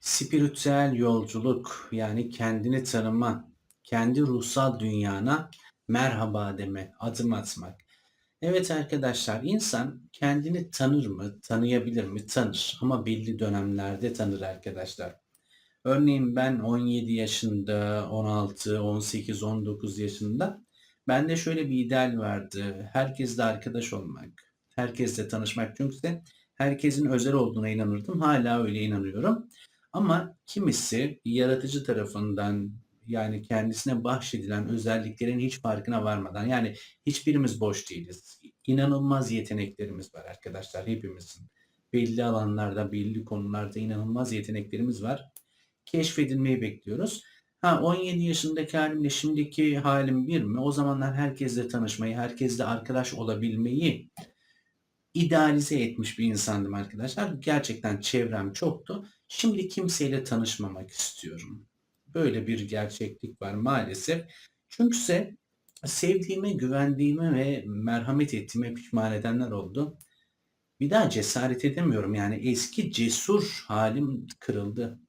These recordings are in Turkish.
Spiritüel yolculuk yani kendini tanıma, kendi ruhsal dünyana merhaba deme, adım atmak. Evet arkadaşlar, insan kendini tanır mı, tanıyabilir mi? Tanır ama belli dönemlerde tanır arkadaşlar. Örneğin ben 17 yaşında, 16, 18, 19 yaşında bende şöyle bir ideal vardı. Herkesle arkadaş olmak, herkesle tanışmak. Çünkü de herkesin özel olduğuna inanırdım. Hala öyle inanıyorum. Ama kimisi yaratıcı tarafından yani kendisine bahşedilen özelliklerin hiç farkına varmadan yani hiçbirimiz boş değiliz. İnanılmaz yeteneklerimiz var arkadaşlar hepimizin. Belli alanlarda, belli konularda inanılmaz yeteneklerimiz var. Keşfedilmeyi bekliyoruz. Ha 17 yaşındaki halimle şimdiki halim bir mi? O zamanlar herkesle tanışmayı, herkesle arkadaş olabilmeyi idealize etmiş bir insandım arkadaşlar. Gerçekten çevrem çoktu. Şimdi kimseyle tanışmamak istiyorum. Böyle bir gerçeklik var maalesef. Çünkü sevdiğime, güvendiğime ve merhamet ettiğime pişman edenler oldu. Bir daha cesaret edemiyorum. Yani eski cesur halim kırıldı.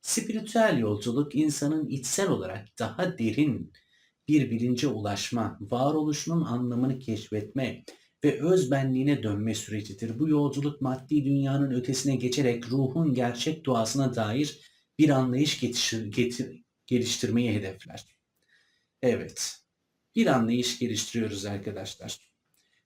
Spiritüel yolculuk insanın içsel olarak daha derin bir bilince ulaşma, varoluşunun anlamını keşfetme ve özbenliğine dönme sürecidir. Bu yolculuk maddi dünyanın ötesine geçerek ruhun gerçek doğasına dair bir anlayış getişir, getir, geliştirmeyi hedefler. Evet, bir anlayış geliştiriyoruz arkadaşlar.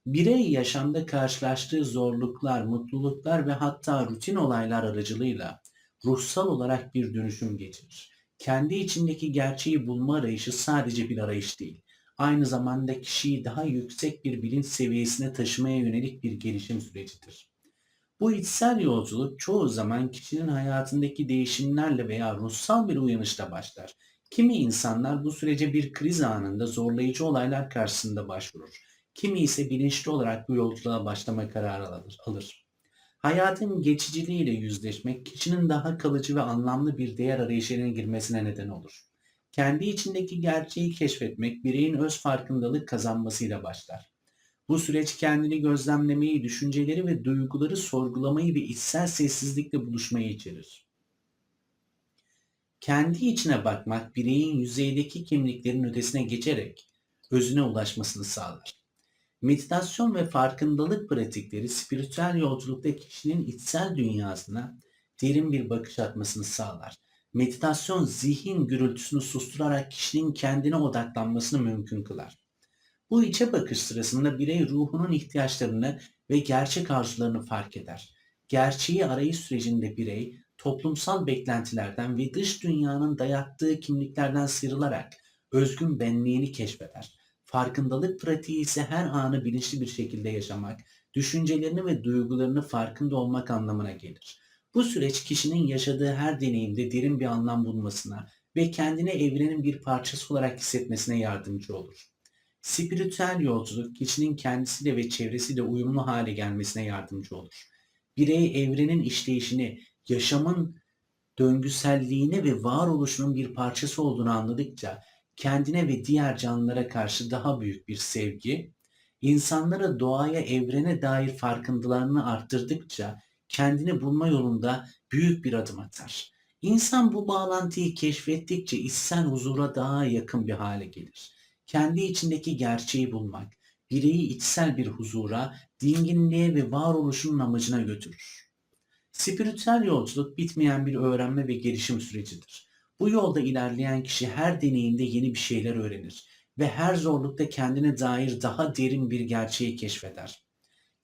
Birey yaşamda karşılaştığı zorluklar, mutluluklar ve hatta rutin olaylar aracılığıyla ruhsal olarak bir dönüşüm geçirir. Kendi içindeki gerçeği bulma arayışı sadece bir arayış değil. Aynı zamanda kişiyi daha yüksek bir bilinç seviyesine taşımaya yönelik bir gelişim sürecidir. Bu içsel yolculuk çoğu zaman kişinin hayatındaki değişimlerle veya ruhsal bir uyanışla başlar. Kimi insanlar bu sürece bir kriz anında zorlayıcı olaylar karşısında başvurur. Kimi ise bilinçli olarak bu yolculuğa başlama kararı alır. Hayatın geçiciliğiyle yüzleşmek kişinin daha kalıcı ve anlamlı bir değer arayışına girmesine neden olur. Kendi içindeki gerçeği keşfetmek bireyin öz farkındalık kazanmasıyla başlar. Bu süreç kendini gözlemlemeyi, düşünceleri ve duyguları sorgulamayı ve içsel sessizlikle buluşmayı içerir. Kendi içine bakmak bireyin yüzeydeki kimliklerin ötesine geçerek özüne ulaşmasını sağlar. Meditasyon ve farkındalık pratikleri spiritüel yolculukta kişinin içsel dünyasına derin bir bakış atmasını sağlar. Meditasyon zihin gürültüsünü susturarak kişinin kendine odaklanmasını mümkün kılar. Bu içe bakış sırasında birey ruhunun ihtiyaçlarını ve gerçek arzularını fark eder. Gerçeği arayış sürecinde birey toplumsal beklentilerden ve dış dünyanın dayattığı kimliklerden sıyrılarak özgün benliğini keşfeder. Farkındalık pratiği ise her anı bilinçli bir şekilde yaşamak, düşüncelerini ve duygularını farkında olmak anlamına gelir. Bu süreç kişinin yaşadığı her deneyimde derin bir anlam bulmasına ve kendini evrenin bir parçası olarak hissetmesine yardımcı olur. Spiritüel yolculuk kişinin kendisiyle ve çevresiyle uyumlu hale gelmesine yardımcı olur. Birey evrenin işleyişini, yaşamın döngüselliğine ve varoluşunun bir parçası olduğunu anladıkça kendine ve diğer canlılara karşı daha büyük bir sevgi, insanlara, doğaya, evrene dair farkındalığını arttırdıkça kendini bulma yolunda büyük bir adım atar. İnsan bu bağlantıyı keşfettikçe içsel huzura daha yakın bir hale gelir. Kendi içindeki gerçeği bulmak, bireyi içsel bir huzura, dinginliğe ve varoluşunun amacına götürür. Spiritüel yolculuk bitmeyen bir öğrenme ve gelişim sürecidir. Bu yolda ilerleyen kişi her deneyimde yeni bir şeyler öğrenir ve her zorlukta kendine dair daha derin bir gerçeği keşfeder.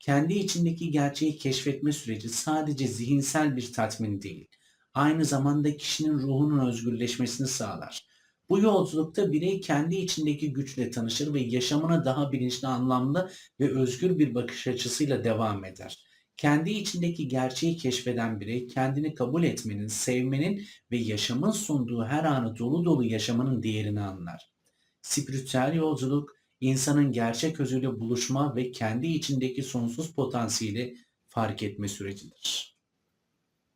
Kendi içindeki gerçeği keşfetme süreci sadece zihinsel bir tatmin değil, aynı zamanda kişinin ruhunun özgürleşmesini sağlar. Bu yolculukta birey kendi içindeki güçle tanışır ve yaşamına daha bilinçli, anlamlı ve özgür bir bakış açısıyla devam eder. Kendi içindeki gerçeği keşfeden birey kendini kabul etmenin, sevmenin ve yaşamın sunduğu her anı dolu dolu yaşamanın değerini anlar. Spiritüel yolculuk insanın gerçek özüyle buluşma ve kendi içindeki sonsuz potansiyeli fark etme sürecidir.